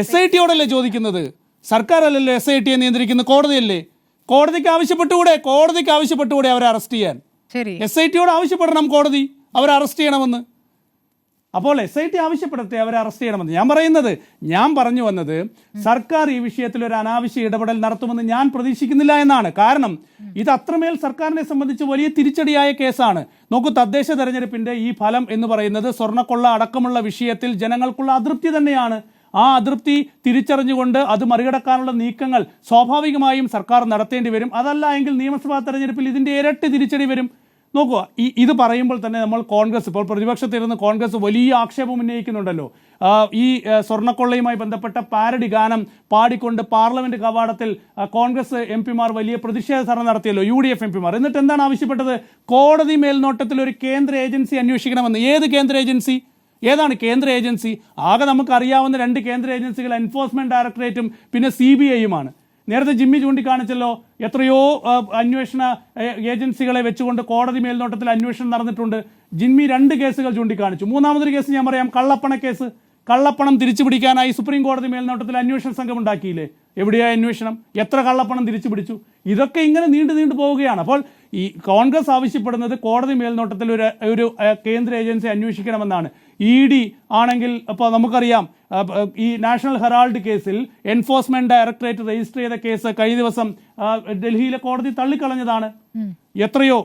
S I ടിയോടല്ലേ ചോദിക്കുന്നത്? സർക്കാർ അല്ലല്ലോ എസ് ഐ ടിയെ നിയന്ത്രിക്കുന്ന കോടതിയല്ലേ? കോടതിക്ക് ആവശ്യപ്പെട്ടുകൂടെ? കോടതിക്ക് ആവശ്യപ്പെട്ടുകൂടെ അവരെ അറസ്റ്റ് ചെയ്യാൻ. എസ് ഐ ടിയോട് ആവശ്യപ്പെടണം കോടതി. അവരെ അറസ്റ്റ് ചെയ്യണമെന്ന്. അപ്പോൾ എസ് ഐ ടി ആവശ്യപ്പെടട്ടെ അവരെ അറസ്റ്റ് ചെയ്യണമെന്ന്. ഞാൻ പറയുന്നത് ഞാൻ പറഞ്ഞു വന്നത് സർക്കാർ ഈ വിഷയത്തിൽ ഒരു അനാവശ്യ ഇടപെടൽ നടത്തുമെന്ന് ഞാൻ പ്രതീക്ഷിക്കുന്നില്ല എന്നാണ്. കാരണം ഇത് അത്രമേൽ സർക്കാരിനെ സംബന്ധിച്ച് വലിയ തിരിച്ചടിയായ കേസാണ്. നോക്കൂ തദ്ദേശ തെരഞ്ഞെടുപ്പിന്റെ ഈ ഫലം എന്ന് പറയുന്നത് സ്വർണക്കൊള്ള അടക്കമുള്ള വിഷയത്തിൽ ജനങ്ങൾക്കുള്ള അതൃപ്തി തന്നെയാണ്. ആ അതൃപ്തി തിരിച്ചറിഞ്ഞുകൊണ്ട് അത് മറികടക്കാനുള്ള നീക്കങ്ങൾ സ്വാഭാവികമായും സർക്കാർ നടത്തേണ്ടി വരും. അതല്ല എങ്കിൽ നിയമസഭാ തെരഞ്ഞെടുപ്പിൽ ഇതിന്റെ ഇരട്ടി തിരിച്ചടി വരും. നോക്കുക ഈ ഇത് പറയുമ്പോൾ തന്നെ നമ്മൾ കോൺഗ്രസ് ഇപ്പോൾ പ്രതിപക്ഷത്തിരുന്ന് കോൺഗ്രസ് വലിയ ആക്ഷേപം ഉന്നയിക്കുന്നുണ്ടല്ലോ. ഈ സ്വർണക്കൊള്ളയുമായി ബന്ധപ്പെട്ട പാരഡി ഗാനം പാടിക്കൊണ്ട് പാർലമെന്റ് കവാടത്തിൽ കോൺഗ്രസ് എം പിമാർ വലിയ പ്രതിഷേധ ധർണ നടത്തിയല്ലോ യു ഡി എഫ് എം പിമാർ. എന്നിട്ട് എന്താണ് ആവശ്യപ്പെട്ടത്? കോടതി മേൽനോട്ടത്തിൽ ഒരു കേന്ദ്ര ഏജൻസി അന്വേഷിക്കണമെന്ന്. ഏത് കേന്ദ്ര ഏജൻസി? ഏതാണ് കേന്ദ്ര ഏജൻസി? ആകെ നമുക്കറിയാവുന്ന രണ്ട് കേന്ദ്ര ഏജൻസികൾ എൻഫോഴ്സ്മെന്റ് ഡയറക്ടറേറ്റും പിന്നെ സി ബി ഐയുമാണ്. നേരത്തെ ജിമ്മി ചൂണ്ടിക്കാണിച്ചല്ലോ എത്രയോ അന്വേഷണ ഏജൻസികളെ വെച്ചുകൊണ്ട് കോടതി മേൽനോട്ടത്തിൽ അന്വേഷണം നടന്നിട്ടുണ്ട്. ജിമ്മി രണ്ട് കേസുകൾ ചൂണ്ടിക്കാണിച്ചു. മൂന്നാമതൊരു കേസ് ഞാൻ പറയാം കള്ളപ്പണ കേസ്. കള്ളപ്പണം തിരിച്ചു പിടിക്കാനായി സുപ്രീം കോടതി മേൽനോട്ടത്തിൽ അന്വേഷണ സംഘം ഉണ്ടാക്കിയില്ലേ? എവിടെയാ അന്വേഷണം? എത്ര കള്ളപ്പണം തിരിച്ചു പിടിച്ചു ഇതൊക്കെ ഇങ്ങനെ നീണ്ടു നീണ്ടു പോവുകയാണ്. അപ്പോൾ ഈ കോൺഗ്രസ് ആവശ്യപ്പെടുന്നത് കോടതി മേൽനോട്ടത്തിൽ ഒരു ഒരു കേന്ദ്ര ഏജൻസി അന്വേഷിക്കണമെന്നാണ്. ഇ ഡി ആണെങ്കിൽ ഇപ്പോൾ നമുക്കറിയാം ഈ നാഷണൽ ഹെറാൾഡ് കേസിൽ എൻഫോഴ്സ്മെന്റ് ഡയറക്ടറേറ്റ് രജിസ്റ്റർ ചെയ്ത കേസ് കഴിഞ്ഞ ദിവസം ഡൽഹിയിലെ കോടതി തള്ളിക്കളഞ്ഞതാണ്. എത്രയോ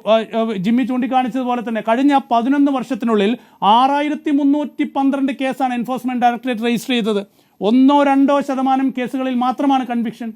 ജിമ്മി ചൂണ്ടിക്കാണിച്ചതുപോലെ തന്നെ കഴിഞ്ഞ പതിനൊന്ന് വർഷത്തിനുള്ളിൽ ആറായിരത്തി മുന്നൂറ്റി പന്ത്രണ്ട് കേസാണ് എൻഫോഴ്സ്മെന്റ് ഡയറക്ടറേറ്റ് രജിസ്റ്റർ ചെയ്തത്. ഒന്നോ രണ്ടോ ശതമാനം കേസുകളിൽ മാത്രമാണ് കൺവിക്ഷൻ